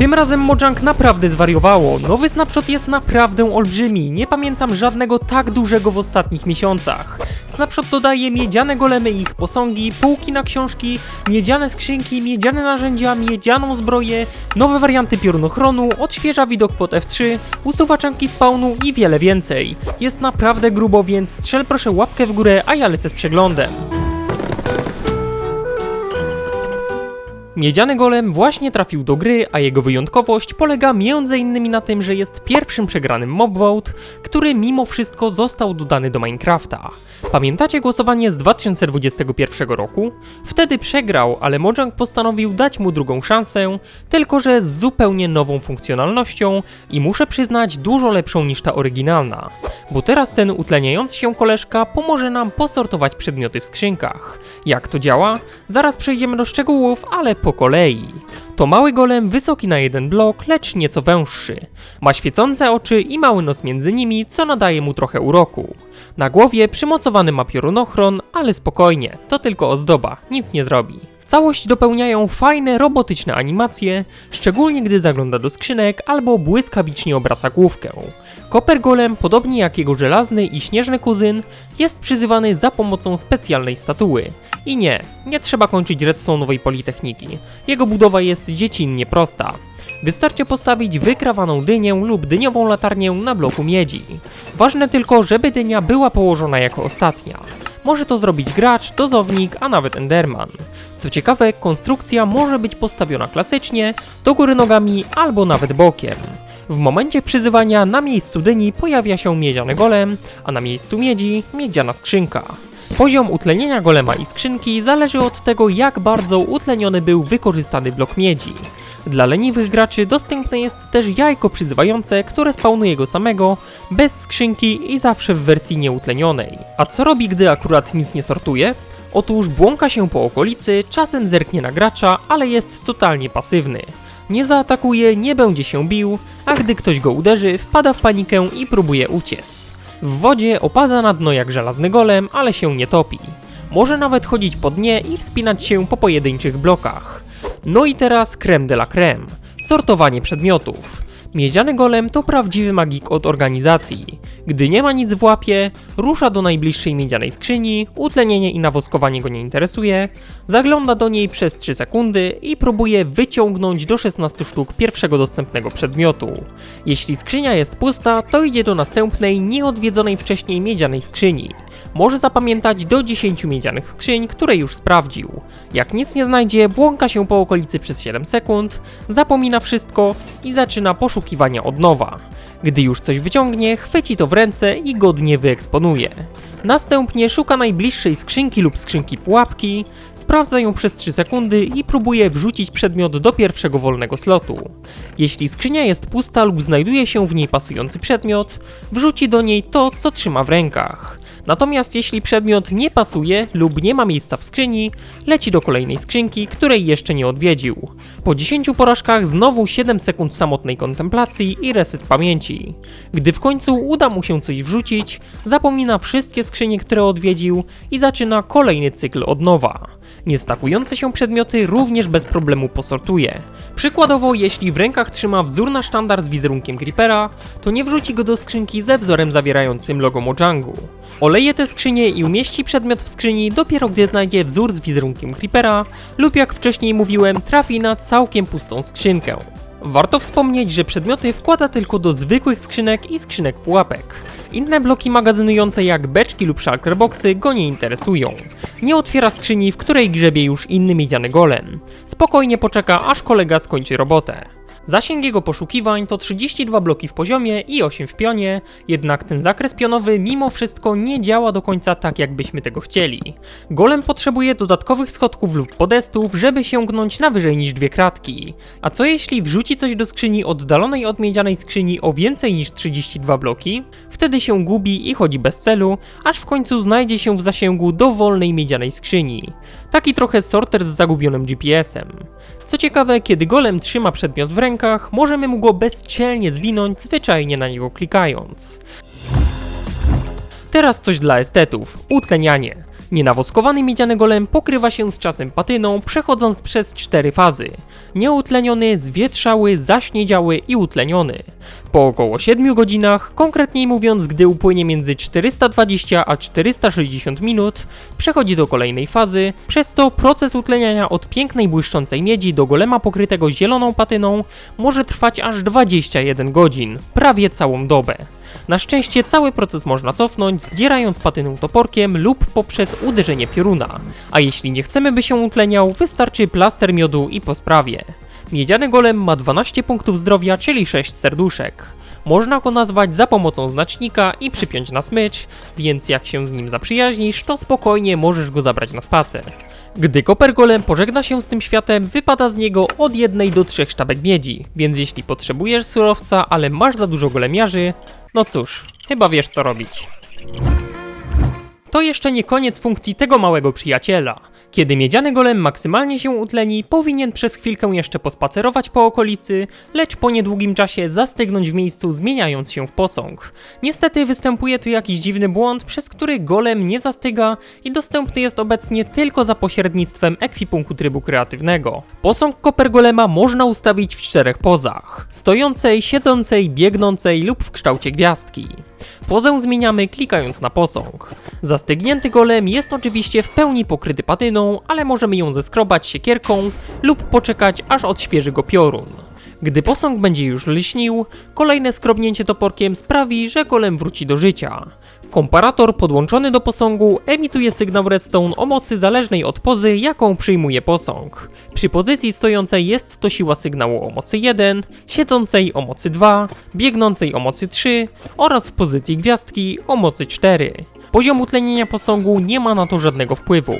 Tym razem Mojang naprawdę zwariowało. Nowy snapshot jest naprawdę olbrzymi. Nie pamiętam żadnego tak dużego w ostatnich miesiącach. Snapshot dodaje miedziane golemy i ich posągi, półki na książki, miedziane skrzynki, miedziane narzędzia, miedzianą zbroję, nowe warianty piorunochronu, odświeża widok pod F3, usuwa czanki spawnu i wiele więcej. Jest naprawdę grubo, więc strzel proszę łapkę w górę, a ja lecę z przeglądem. Miedziany Golem właśnie trafił do gry, a jego wyjątkowość polega m.in. na tym, że jest pierwszym przegranym mob vote, który mimo wszystko został dodany do Minecrafta. Pamiętacie głosowanie z 2021 roku? Wtedy przegrał, ale Mojang postanowił dać mu drugą szansę, tylko że z zupełnie nową funkcjonalnością i muszę przyznać dużo lepszą niż ta oryginalna. Bo teraz ten utleniający się koleżka pomoże nam posortować przedmioty w skrzynkach. Jak to działa? Zaraz przejdziemy do szczegółów, ale po kolei. To mały golem wysoki na jeden blok, lecz nieco węższy. Ma świecące oczy i mały nos między nimi, co nadaje mu trochę uroku. Na głowie przymocowany ma piorunochron, ale spokojnie, to tylko ozdoba, nic nie zrobi. Całość dopełniają fajne, robotyczne animacje, szczególnie gdy zagląda do skrzynek albo błyskawicznie obraca główkę. Koper Golem, podobnie jak jego żelazny i śnieżny kuzyn, jest przyzywany za pomocą specjalnej statuły. I nie, nie trzeba kończyć redstone'owej politechniki. Jego budowa jest dziecinnie prosta. Wystarczy postawić wykrawaną dynię lub dyniową latarnię na bloku miedzi. Ważne tylko, żeby dynia była położona jako ostatnia. Może to zrobić gracz, dozownik, a nawet enderman. Co ciekawe, konstrukcja może być postawiona klasycznie, do góry nogami albo nawet bokiem. W momencie przyzywania na miejscu dyni pojawia się miedziany golem, a na miejscu miedzi miedziana skrzynka. Poziom utlenienia golema i skrzynki zależy od tego, jak bardzo utleniony był wykorzystany blok miedzi. Dla leniwych graczy dostępne jest też jajko przyzywające, które spawnuje go samego, bez skrzynki i zawsze w wersji nieutlenionej. A co robi, gdy akurat nic nie sortuje? Otóż błąka się po okolicy, czasem zerknie na gracza, ale jest totalnie pasywny. Nie zaatakuje, nie będzie się bił, a gdy ktoś go uderzy, wpada w panikę i próbuje uciec. W wodzie opada na dno jak żelazny golem, ale się nie topi. Może nawet chodzić po dnie i wspinać się po pojedynczych blokach. No i teraz creme de la creme. Sortowanie przedmiotów. Miedziany golem to prawdziwy magik od organizacji. Gdy nie ma nic w łapie, rusza do najbliższej miedzianej skrzyni, utlenienie i nawoskowanie go nie interesuje, zagląda do niej przez 3 sekundy i próbuje wyciągnąć do 16 sztuk pierwszego dostępnego przedmiotu. Jeśli skrzynia jest pusta, to idzie do następnej, nieodwiedzonej wcześniej miedzianej skrzyni. Może zapamiętać do 10 miedzianych skrzyń, które już sprawdził. Jak nic nie znajdzie, błąka się po okolicy przez 7 sekund, zapomina wszystko i zaczyna poszukiwania od nowa. Gdy już coś wyciągnie, chwyci to w ręce i godnie wyeksponuje. Następnie szuka najbliższej skrzynki lub skrzynki pułapki, sprawdza ją przez 3 sekundy i próbuje wrzucić przedmiot do pierwszego wolnego slotu. Jeśli skrzynia jest pusta lub znajduje się w niej pasujący przedmiot, wrzuci do niej to, co trzyma w rękach. Natomiast jeśli przedmiot nie pasuje lub nie ma miejsca w skrzyni, leci do kolejnej skrzynki, której jeszcze nie odwiedził. Po 10 porażkach znowu 7 sekund samotnej kontemplacji i reset pamięci. Gdy w końcu uda mu się coś wrzucić, zapomina wszystkie skrzynie, które odwiedził i zaczyna kolejny cykl od nowa. Niestakujące się przedmioty również bez problemu posortuje. Przykładowo, jeśli w rękach trzyma wzór na sztandar z wizerunkiem Creepera, to nie wrzuci go do skrzynki ze wzorem zawierającym logo Mojangu. Oleje te skrzynie i umieści przedmiot w skrzyni dopiero gdy znajdzie wzór z wizerunkiem Creepera lub jak wcześniej mówiłem, trafi na całkiem pustą skrzynkę. Warto wspomnieć, że przedmioty wkłada tylko do zwykłych skrzynek i skrzynek pułapek. Inne bloki magazynujące jak beczki lub shulkerboxy go nie interesują. Nie otwiera skrzyni, w której grzebie już inny miedziany golem. Spokojnie poczeka, aż kolega skończy robotę. Zasięg jego poszukiwań to 32 bloki w poziomie i 8 w pionie, jednak ten zakres pionowy mimo wszystko nie działa do końca tak, jakbyśmy tego chcieli. Golem potrzebuje dodatkowych schodków lub podestów, żeby sięgnąć na wyżej niż dwie kratki. A co jeśli wrzuci coś do skrzyni oddalonej od miedzianej skrzyni o więcej niż 32 bloki? Wtedy się gubi i chodzi bez celu, aż w końcu znajdzie się w zasięgu dowolnej miedzianej skrzyni. Taki trochę sorter z zagubionym GPS-em. Co ciekawe, kiedy golem trzyma przedmiot w rękach, możemy mu go bezczelnie zwinąć, zwyczajnie na niego klikając. Teraz coś dla estetów. Utlenianie. Nienawoskowany miedziany golem pokrywa się z czasem patyną, przechodząc przez cztery fazy. Nieutleniony, zwietrzały, zaśniedziały i utleniony. Po około 7 godzinach, konkretniej mówiąc, gdy upłynie między 420 a 460 minut, przechodzi do kolejnej fazy, przez co proces utleniania od pięknej błyszczącej miedzi do golema pokrytego zieloną patyną może trwać aż 21 godzin, prawie całą dobę. Na szczęście cały proces można cofnąć, zdzierając patynę toporkiem lub poprzez uderzenie pioruna, a jeśli nie chcemy by się utleniał, wystarczy plaster miodu i po sprawie. Miedziany golem ma 12 punktów zdrowia, czyli 6 serduszek. Można go nazwać za pomocą znacznika i przypiąć na smycz, więc jak się z nim zaprzyjaźnisz, to spokojnie możesz go zabrać na spacer. Gdy Koper Golem pożegna się z tym światem, wypada z niego od jednej do trzech sztabek miedzi, więc jeśli potrzebujesz surowca, ale masz za dużo golemiarzy, no cóż, chyba wiesz co robić. To jeszcze nie koniec funkcji tego małego przyjaciela. Kiedy miedziany golem maksymalnie się utleni, powinien przez chwilkę jeszcze pospacerować po okolicy, lecz po niedługim czasie zastygnąć w miejscu, zmieniając się w posąg. Niestety występuje tu jakiś dziwny błąd, przez który golem nie zastyga i dostępny jest obecnie tylko za pośrednictwem ekwipunku trybu kreatywnego. Posąg koper golema można ustawić w czterech pozach: stojącej, siedzącej, biegnącej lub w kształcie gwiazdki. Pozę zmieniamy klikając na posąg. Zastygnięty golem jest oczywiście w pełni pokryty patyną, ale możemy ją zeskrobać siekierką lub poczekać aż odświeży go piorun. Gdy posąg będzie już lśnił, kolejne skrobnięcie toporkiem sprawi, że golem wróci do życia. Komparator podłączony do posągu emituje sygnał redstone o mocy zależnej od pozy, jaką przyjmuje posąg. Przy pozycji stojącej jest to siła sygnału o mocy 1, siedzącej o mocy 2, biegnącej o mocy 3 oraz w pozycji gwiazdki o mocy 4. Poziom utlenienia posągu nie ma na to żadnego wpływu.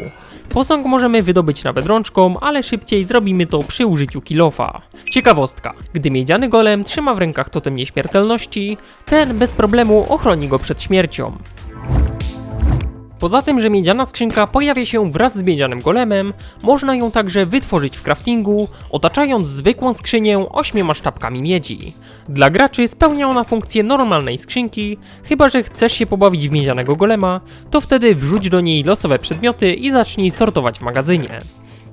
Posąg możemy wydobyć nawet rączką, ale szybciej zrobimy to przy użyciu kilofa. Ciekawostka. Gdy miedziany golem trzyma w rękach totem nieśmiertelności, ten bez problemu ochroni go przed śmiercią. Poza tym, że miedziana skrzynka pojawia się wraz z miedzianym golemem, można ją także wytworzyć w craftingu, otaczając zwykłą skrzynię ośmioma sztabkami miedzi. Dla graczy spełnia ona funkcję normalnej skrzynki, chyba że chcesz się pobawić w miedzianego golema, to wtedy wrzuć do niej losowe przedmioty i zacznij sortować w magazynie.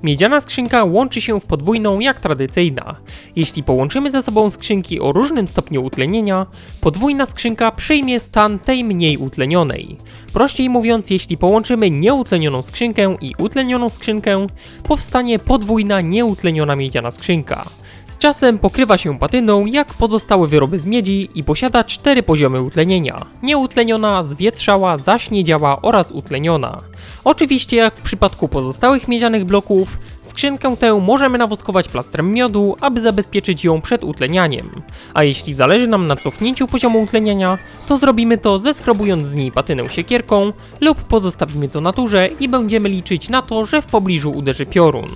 Miedziana skrzynka łączy się w podwójną jak tradycyjna. Jeśli połączymy ze sobą skrzynki o różnym stopniu utlenienia, podwójna skrzynka przyjmie stan tej mniej utlenionej. Prościej mówiąc, jeśli połączymy nieutlenioną skrzynkę i utlenioną skrzynkę, powstanie podwójna nieutleniona miedziana skrzynka. Z czasem pokrywa się patyną jak pozostałe wyroby z miedzi i posiada cztery poziomy utlenienia: nieutleniona, zwietrzała, zaśniedziała oraz utleniona. Oczywiście, jak w przypadku pozostałych miedzianych bloków, skrzynkę tę możemy nawoskować plastrem miodu, aby zabezpieczyć ją przed utlenianiem. A jeśli zależy nam na cofnięciu poziomu utleniania, to zrobimy to zeskrobując z niej patynę siekierką lub pozostawimy to naturze i będziemy liczyć na to, że w pobliżu uderzy piorun.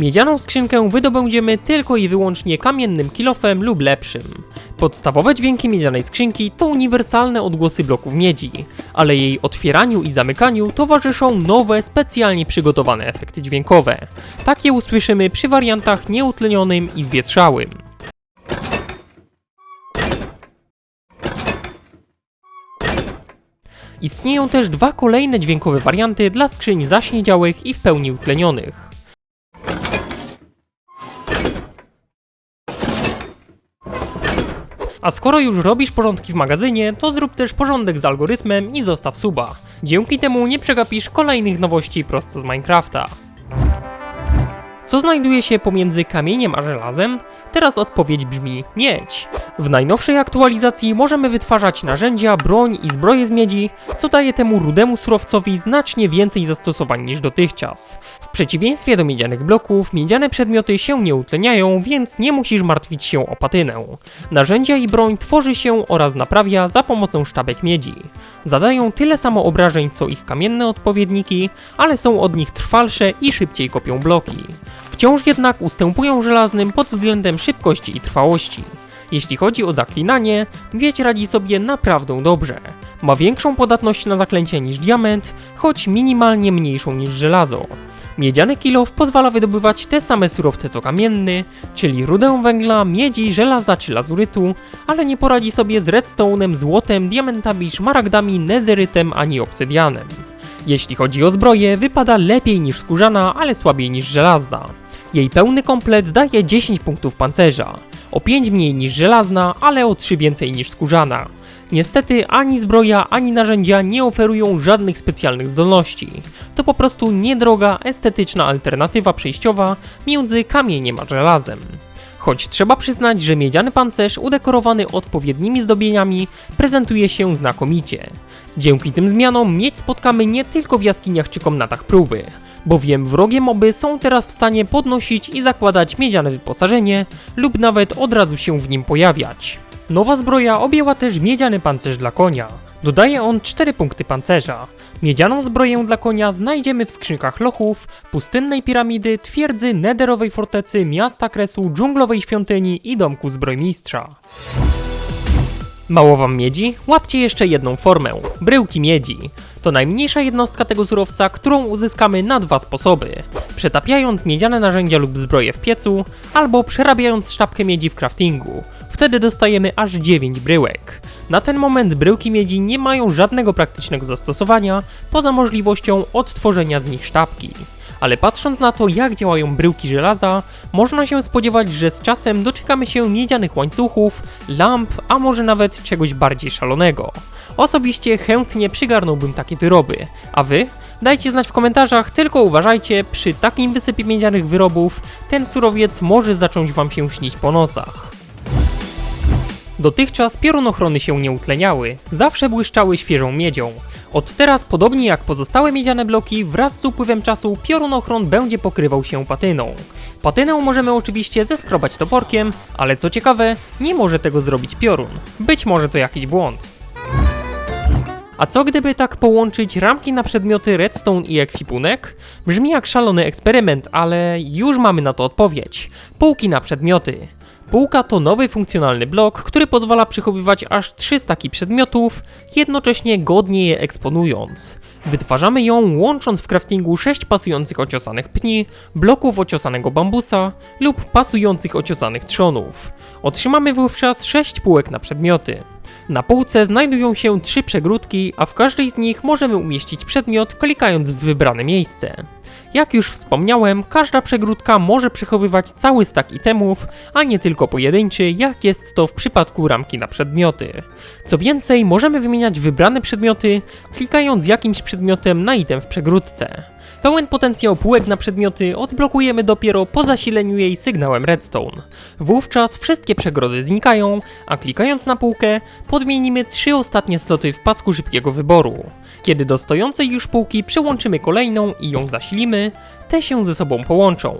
Miedzianą skrzynkę wydobędziemy tylko i wyłącznie kamiennym kilofem lub lepszym. Podstawowe dźwięki miedzianej skrzynki to uniwersalne odgłosy bloków miedzi, ale jej otwieraniu i zamykaniu towarzyszą nowe, specjalnie przygotowane efekty dźwiękowe. Takie usłyszymy przy wariantach nieutlenionym i zwietrzałym. Istnieją też dwa kolejne dźwiękowe warianty dla skrzyń zaśniedziałych i w pełni utlenionych. A skoro już robisz porządki w magazynie, to zrób też porządek z algorytmem i zostaw suba. Dzięki temu nie przegapisz kolejnych nowości prosto z Minecrafta. Co znajduje się pomiędzy kamieniem a żelazem? Teraz odpowiedź brzmi miedź. W najnowszej aktualizacji możemy wytwarzać narzędzia, broń i zbroje z miedzi, co daje temu rudemu surowcowi znacznie więcej zastosowań niż dotychczas. W przeciwieństwie do miedzianych bloków, miedziane przedmioty się nie utleniają, więc nie musisz martwić się o patynę. Narzędzia i broń tworzy się oraz naprawia za pomocą sztabek miedzi. Zadają tyle samo obrażeń co ich kamienne odpowiedniki, ale są od nich trwalsze i szybciej kopią bloki. Wciąż jednak ustępują żelaznym pod względem szybkości i trwałości. Jeśli chodzi o zaklinanie, miedź radzi sobie naprawdę dobrze. Ma większą podatność na zaklęcia niż diament, choć minimalnie mniejszą niż żelazo. Miedziany kilof pozwala wydobywać te same surowce co kamienny, czyli rudę węgla, miedzi, żelaza czy lazurytu, ale nie poradzi sobie z redstone'em, złotem, diamentami, szmaragdami, nederytem ani obsydianem. Jeśli chodzi o zbroję, wypada lepiej niż skórzana, ale słabiej niż żelazna. Jej pełny komplet daje 10 punktów pancerza, o 5 mniej niż żelazna, ale o 3 więcej niż skórzana. Niestety ani zbroja, ani narzędzia nie oferują żadnych specjalnych zdolności. To po prostu niedroga, estetyczna alternatywa przejściowa między kamieniem a żelazem. Choć trzeba przyznać, że miedziany pancerz udekorowany odpowiednimi zdobieniami prezentuje się znakomicie. Dzięki tym zmianom miedź spotkamy nie tylko w jaskiniach czy komnatach próby, bowiem wrogie moby są teraz w stanie podnosić i zakładać miedziane wyposażenie lub nawet od razu się w nim pojawiać. Nowa zbroja objęła też miedziany pancerz dla konia. Dodaje on 4 punkty pancerza. Miedzianą zbroję dla konia znajdziemy w skrzynkach lochów, pustynnej piramidy, twierdzy, nederowej fortecy, miasta kresu, dżunglowej świątyni i domku zbrojmistrza. Mało wam miedzi? Łapcie jeszcze jedną formę bryłki miedzi. To najmniejsza jednostka tego surowca, którą uzyskamy na dwa sposoby: przetapiając miedziane narzędzia lub zbroje w piecu, albo przerabiając sztabkę miedzi w craftingu. Wtedy dostajemy aż 9 bryłek. Na ten moment bryłki miedzi nie mają żadnego praktycznego zastosowania, poza możliwością odtworzenia z nich sztabki. Ale patrząc na to, jak działają bryłki żelaza, można się spodziewać, że z czasem doczekamy się miedzianych łańcuchów, lamp, a może nawet czegoś bardziej szalonego. Osobiście chętnie przygarnąłbym takie wyroby, a wy? Dajcie znać w komentarzach, tylko uważajcie, przy takim wysypie miedzianych wyrobów ten surowiec może zacząć wam się śnić po nocach. Dotychczas piorunochrony się nie utleniały, zawsze błyszczały świeżą miedzią. Od teraz, podobnie jak pozostałe miedziane bloki, wraz z upływem czasu piorunochron będzie pokrywał się patyną. Patynę możemy oczywiście zeskrobać toporkiem, ale co ciekawe, nie może tego zrobić piorun. Być może to jakiś błąd. A co gdyby tak połączyć ramki na przedmioty redstone i ekwipunek? Brzmi jak szalony eksperyment, ale już mamy na to odpowiedź. Półki na przedmioty. Półka to nowy funkcjonalny blok, który pozwala przechowywać aż 3 staki przedmiotów, jednocześnie godnie je eksponując. Wytwarzamy ją łącząc w craftingu 6 pasujących ociosanych pni, bloków ociosanego bambusa lub pasujących ociosanych trzonów. Otrzymamy wówczas 6 półek na przedmioty. Na półce znajdują się trzy przegródki, a w każdej z nich możemy umieścić przedmiot klikając w wybrane miejsce. Jak już wspomniałem, każda przegródka może przechowywać cały stak itemów, a nie tylko pojedynczy, jak jest to w przypadku ramki na przedmioty. Co więcej, możemy wymieniać wybrane przedmioty, klikając jakimś przedmiotem na item w przegródce. Pełen potencjał półek na przedmioty odblokujemy dopiero po zasileniu jej sygnałem redstone. Wówczas wszystkie przegrody znikają, a klikając na półkę podmienimy trzy ostatnie sloty w pasku szybkiego wyboru. Kiedy do stojącej już półki przyłączymy kolejną i ją zasilimy, te się ze sobą połączą.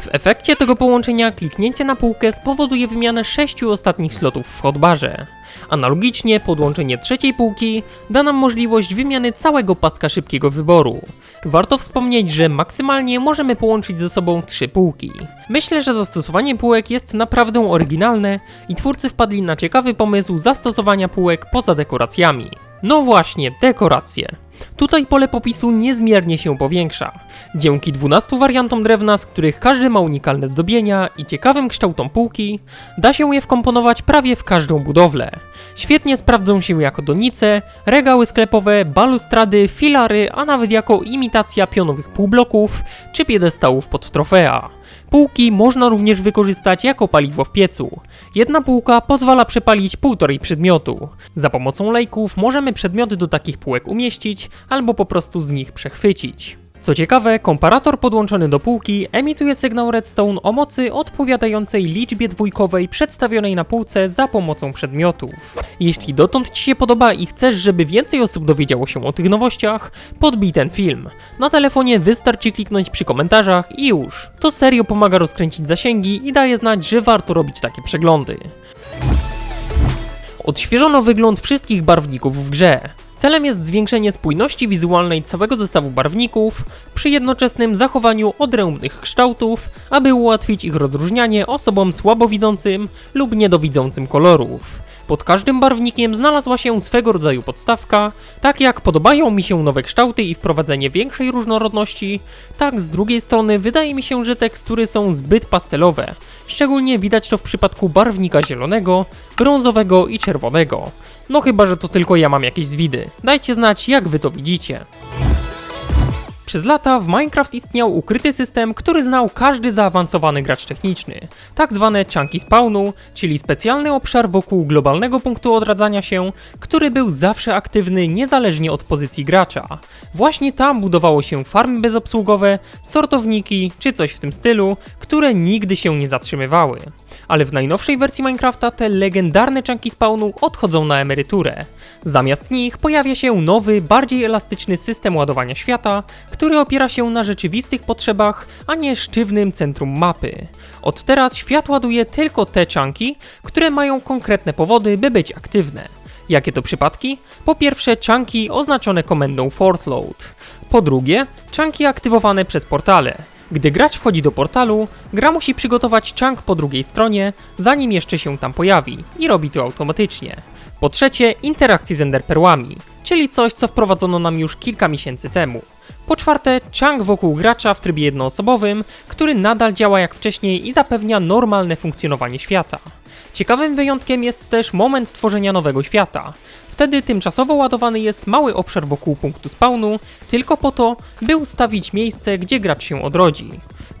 W efekcie tego połączenia kliknięcie na półkę spowoduje wymianę sześciu ostatnich slotów w hotbarze. Analogicznie podłączenie trzeciej półki da nam możliwość wymiany całego paska szybkiego wyboru. Warto wspomnieć, że maksymalnie możemy połączyć ze sobą trzy półki. Myślę, że zastosowanie półek jest naprawdę oryginalne i twórcy wpadli na ciekawy pomysł zastosowania półek poza dekoracjami. No właśnie, dekoracje. Tutaj pole popisu niezmiernie się powiększa. Dzięki 12 wariantom drewna, z których każdy ma unikalne zdobienia i ciekawym kształtom półki, da się je wkomponować prawie w każdą budowlę. Świetnie sprawdzą się jako donice, regały sklepowe, balustrady, filary, a nawet jako imitacja pionowych półbloków czy piedestałów pod trofea. Półki można również wykorzystać jako paliwo w piecu. Jedna półka pozwala przepalić półtorej przedmiotu. Za pomocą lejków możemy przedmioty do takich półek umieścić albo po prostu z nich przechwycić. Co ciekawe, komparator podłączony do półki emituje sygnał redstone o mocy odpowiadającej liczbie dwójkowej przedstawionej na półce za pomocą przedmiotów. Jeśli dotąd Ci się podoba i chcesz, żeby więcej osób dowiedziało się o tych nowościach, podbij ten film. Na telefonie wystarczy kliknąć przy komentarzach i już. To serio pomaga rozkręcić zasięgi i daje znać, że warto robić takie przeglądy. Odświeżono wygląd wszystkich barwników w grze. Celem jest zwiększenie spójności wizualnej całego zestawu barwników przy jednoczesnym zachowaniu odrębnych kształtów, aby ułatwić ich rozróżnianie osobom słabowidzącym lub niedowidzącym kolorów. Pod każdym barwnikiem znalazła się swego rodzaju podstawka, tak jak podobają mi się nowe kształty i wprowadzenie większej różnorodności, tak z drugiej strony wydaje mi się, że tekstury są zbyt pastelowe. Szczególnie widać to w przypadku barwnika zielonego, brązowego i czerwonego. No chyba, że to tylko ja mam jakieś zwidy. Dajcie znać, jak wy to widzicie. Przez lata w Minecraft istniał ukryty system, który znał każdy zaawansowany gracz techniczny, tak zwane chunky spawnu, czyli specjalny obszar wokół globalnego punktu odradzania się, który był zawsze aktywny niezależnie od pozycji gracza. Właśnie tam budowało się farmy bezobsługowe, sortowniki czy coś w tym stylu, które nigdy się nie zatrzymywały. Ale w najnowszej wersji Minecrafta te legendarne chunky spawnu odchodzą na emeryturę. Zamiast nich pojawia się nowy, bardziej elastyczny system ładowania świata, który opiera się na rzeczywistych potrzebach, a nie sztywnym centrum mapy. Od teraz świat ładuje tylko te chunky, które mają konkretne powody, by być aktywne. Jakie to przypadki? Po pierwsze, chunky oznaczone komendą Force Load. Po drugie, chunky aktywowane przez portale. Gdy gracz wchodzi do portalu, gra musi przygotować chunk po drugiej stronie, zanim jeszcze się tam pojawi i robi to automatycznie. Po trzecie, interakcje z enderperłami, czyli coś, co wprowadzono nam już kilka miesięcy temu. Po czwarte, chunk wokół gracza w trybie jednoosobowym, który nadal działa jak wcześniej i zapewnia normalne funkcjonowanie świata. Ciekawym wyjątkiem jest też moment tworzenia nowego świata. Wtedy tymczasowo ładowany jest mały obszar wokół punktu spawnu, tylko po to, by ustawić miejsce, gdzie gracz się odrodzi.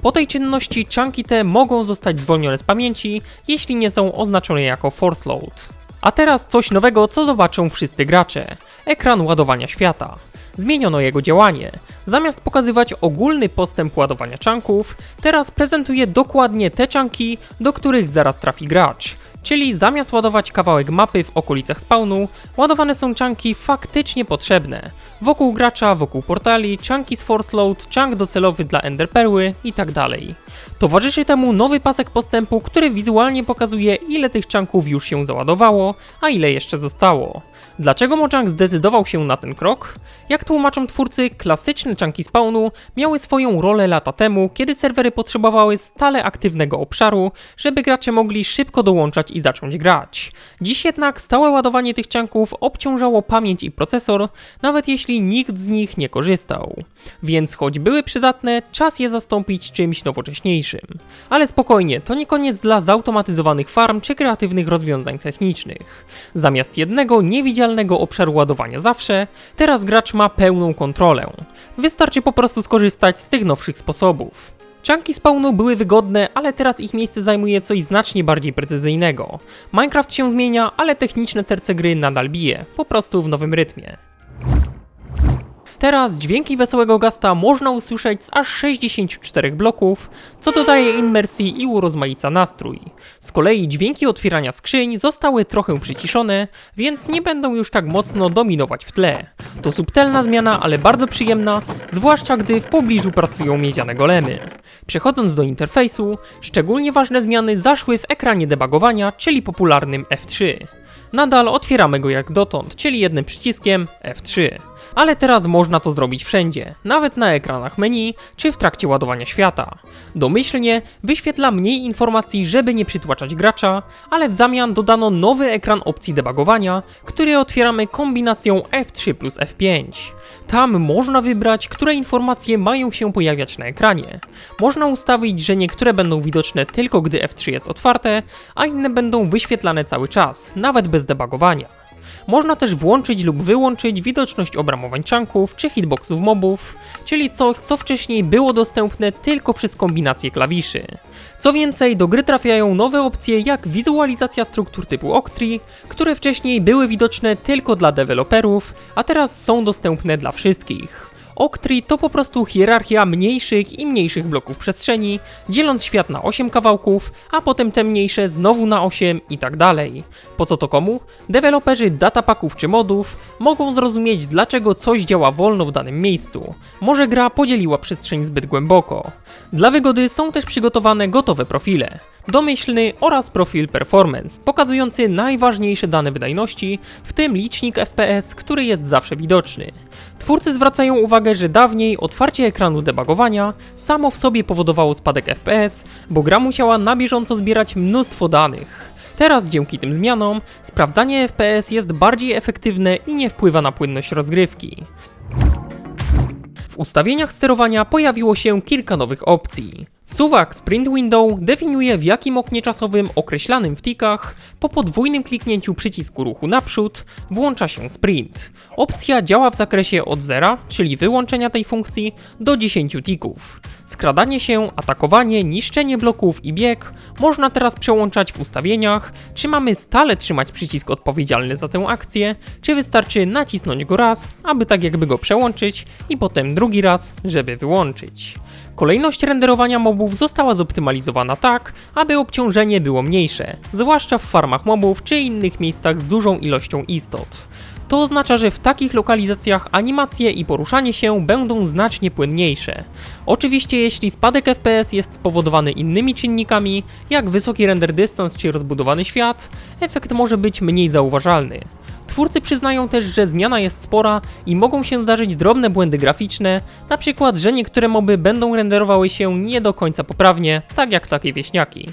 Po tej czynności chunki te mogą zostać zwolnione z pamięci, jeśli nie są oznaczone jako force load. A teraz coś nowego, co zobaczą wszyscy gracze. Ekran ładowania świata. Zmieniono jego działanie. Zamiast pokazywać ogólny postęp ładowania czanków, teraz prezentuje dokładnie te czanki, do których zaraz trafi gracz. Czyli zamiast ładować kawałek mapy w okolicach spawnu, ładowane są czanki faktycznie potrzebne. Wokół gracza, wokół portali, czanki z force load, czank docelowy dla enderperły itd. Towarzyszy temu nowy pasek postępu, który wizualnie pokazuje ile tych czanków już się załadowało, a ile jeszcze zostało. Dlaczego Mojang zdecydował się na ten krok? Jak tłumaczą twórcy, klasyczne czanki spawnu miały swoją rolę lata temu, kiedy serwery potrzebowały stale aktywnego obszaru, żeby gracze mogli szybko dołączać i zacząć grać. Dziś jednak stałe ładowanie tych czanków obciążało pamięć i procesor, nawet jeśli nikt z nich nie korzystał. Więc choć były przydatne, czas je zastąpić czymś nowocześniejszym. Ale spokojnie, to nie koniec dla zautomatyzowanych farm czy kreatywnych rozwiązań technicznych. Zamiast jednego obszaru ładowania zawsze, teraz gracz ma pełną kontrolę. Wystarczy po prostu skorzystać z tych nowszych sposobów. Chunky spawnu były wygodne, ale teraz ich miejsce zajmuje coś znacznie bardziej precyzyjnego. Minecraft się zmienia, ale techniczne serce gry nadal bije, po prostu w nowym rytmie. Teraz dźwięki wesołego gasta można usłyszeć z aż 64 bloków, co dodaje imersji i urozmaica nastrój. Z kolei dźwięki otwierania skrzyń zostały trochę przyciszone, więc nie będą już tak mocno dominować w tle. To subtelna zmiana, ale bardzo przyjemna, zwłaszcza gdy w pobliżu pracują miedziane golemy. Przechodząc do interfejsu, szczególnie ważne zmiany zaszły w ekranie debugowania, czyli popularnym F3. Nadal otwieramy go jak dotąd, czyli jednym przyciskiem F3. Ale teraz można to zrobić wszędzie, nawet na ekranach menu czy w trakcie ładowania świata. Domyślnie wyświetla mniej informacji, żeby nie przytłaczać gracza, ale w zamian dodano nowy ekran opcji debugowania, który otwieramy kombinacją F3 plus F5. Tam można wybrać, które informacje mają się pojawiać na ekranie. Można ustawić, że niektóre będą widoczne tylko gdy F3 jest otwarte, a inne będą wyświetlane cały czas, nawet bez debugowania. Można też włączyć lub wyłączyć widoczność obramowań chunków czy hitboxów mobów, czyli coś, co wcześniej było dostępne tylko przez kombinację klawiszy. Co więcej, do gry trafiają nowe opcje jak wizualizacja struktur typu Octree, które wcześniej były widoczne tylko dla deweloperów, a teraz są dostępne dla wszystkich. Octree to po prostu hierarchia mniejszych i mniejszych bloków przestrzeni, dzieląc świat na 8 kawałków, a potem te mniejsze znowu na 8 i tak dalej. Po co to komu? Deweloperzy datapaków czy modów mogą zrozumieć dlaczego coś działa wolno w danym miejscu. Może gra podzieliła przestrzeń zbyt głęboko. Dla wygody są też przygotowane gotowe profile domyślny oraz profil performance, pokazujący najważniejsze dane wydajności, w tym licznik FPS, który jest zawsze widoczny. Twórcy zwracają uwagę, że dawniej otwarcie ekranu debugowania samo w sobie powodowało spadek FPS, bo gra musiała na bieżąco zbierać mnóstwo danych. Teraz dzięki tym zmianom sprawdzanie FPS jest bardziej efektywne i nie wpływa na płynność rozgrywki. W ustawieniach sterowania pojawiło się kilka nowych opcji. Suwak Sprint Window definiuje w jakim oknie czasowym określanym w tikach po podwójnym kliknięciu przycisku ruchu naprzód włącza się sprint. Opcja działa w zakresie od 0, czyli wyłączenia tej funkcji, do 10 tików. Skradanie się, atakowanie, niszczenie bloków i bieg można teraz przełączać w ustawieniach, czy mamy stale trzymać przycisk odpowiedzialny za tę akcję, czy wystarczy nacisnąć go raz, aby tak jakby go przełączyć i potem drugi raz, żeby wyłączyć. Kolejność renderowania mobów została zoptymalizowana tak, aby obciążenie było mniejsze, zwłaszcza w farmach mobów czy innych miejscach z dużą ilością istot. To oznacza, że w takich lokalizacjach animacje i poruszanie się będą znacznie płynniejsze. Oczywiście jeśli spadek FPS jest spowodowany innymi czynnikami, jak wysoki render dystans czy rozbudowany świat, efekt może być mniej zauważalny. Twórcy przyznają też, że zmiana jest spora i mogą się zdarzyć drobne błędy graficzne, na przykład, że niektóre moby będą renderowały się nie do końca poprawnie, tak jak takie wieśniaki.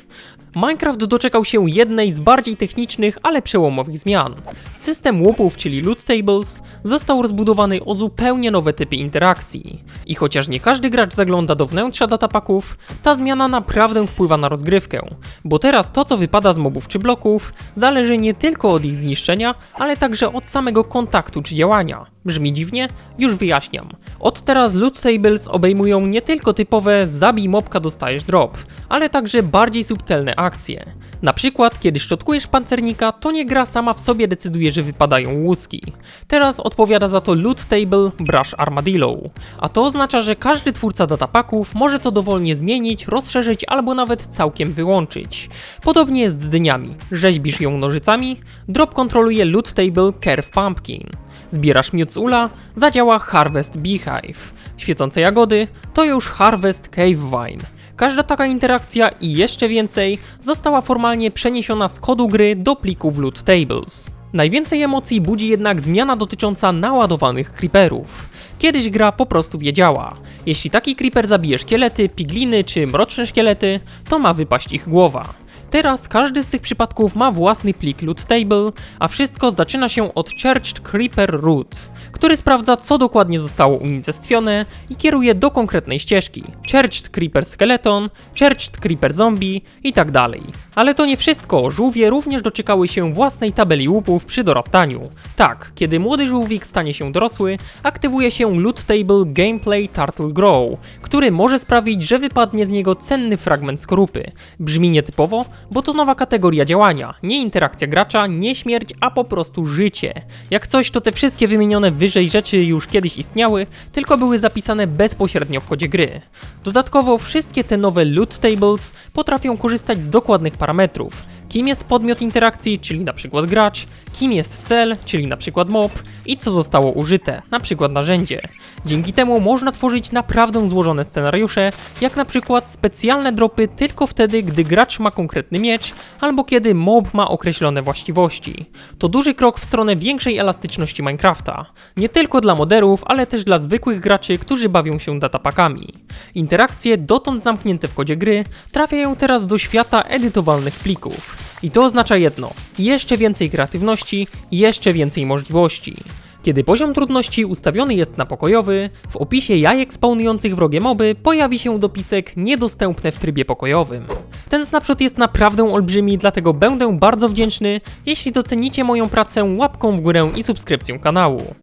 Minecraft doczekał się jednej z bardziej technicznych, ale przełomowych zmian. System łupów, czyli loot tables, został rozbudowany o zupełnie nowe typy interakcji. I chociaż nie każdy gracz zagląda do wnętrza datapaków, ta zmiana naprawdę wpływa na rozgrywkę, bo teraz to co wypada z mobów czy bloków zależy nie tylko od ich zniszczenia, ale także od samego kontaktu czy działania. Brzmi dziwnie? Już wyjaśniam. Od teraz loot tables obejmują nie tylko typowe zabij mobka dostajesz drop, ale także bardziej subtelne akcje. Na przykład, kiedy szczotkujesz pancernika, to nie gra sama w sobie decyduje, że wypadają łuski. Teraz odpowiada za to loot table brush armadillo, a to oznacza, że każdy twórca datapaków może to dowolnie zmienić, rozszerzyć albo nawet całkiem wyłączyć. Podobnie jest z dyniami. Rzeźbisz ją nożycami, drop kontroluje loot table curve pumpkin. Zbierasz miód z ula, zadziała Harvest Beehive. Świecące jagody to już Harvest Cave Vine. Każda taka interakcja i jeszcze więcej została formalnie przeniesiona z kodu gry do plików Loot Tables. Najwięcej emocji budzi jednak zmiana dotycząca naładowanych creeperów. Kiedyś gra po prostu wiedziała. Jeśli taki creeper zabije szkielety, pigliny czy mroczne szkielety, to ma wypaść ich głowa. Teraz każdy z tych przypadków ma własny plik loot table, a wszystko zaczyna się od Churched Creeper Root, który sprawdza co dokładnie zostało unicestwione i kieruje do konkretnej ścieżki. Churched Creeper Skeleton, Churched Creeper Zombie i tak dalej. Ale to nie wszystko, żółwie również doczekały się własnej tabeli łupów przy dorastaniu. Tak, kiedy młody żółwik stanie się dorosły, aktywuje się loot table Gameplay Turtle Grow, który może sprawić, że wypadnie z niego cenny fragment skorupy. Brzmi nietypowo, bo to nowa kategoria działania, nie interakcja gracza, nie śmierć, a po prostu życie. Jak coś, to te wszystkie wymienione wyżej rzeczy już kiedyś istniały, tylko były zapisane bezpośrednio w kodzie gry. Dodatkowo wszystkie te nowe loot tables potrafią korzystać z dokładnych parametrów. Kim jest podmiot interakcji, czyli na przykład gracz, kim jest cel, czyli na przykład mob i co zostało użyte, na przykład narzędzie. Dzięki temu można tworzyć naprawdę złożone scenariusze, jak na przykład specjalne dropy tylko wtedy, gdy gracz ma konkretny miecz, albo kiedy mob ma określone właściwości. To duży krok w stronę większej elastyczności Minecrafta. Nie tylko dla moderów, ale też dla zwykłych graczy, którzy bawią się datapakami. Interakcje dotąd zamknięte w kodzie gry trafiają teraz do świata edytowalnych plików. I to oznacza jedno: jeszcze więcej kreatywności, jeszcze więcej możliwości. Kiedy poziom trudności ustawiony jest na pokojowy, w opisie jajek spawnujących wrogie moby pojawi się dopisek niedostępne w trybie pokojowym. Ten snapshot jest naprawdę olbrzymi, dlatego będę bardzo wdzięczny, jeśli docenicie moją pracę łapką w górę i subskrypcją kanału.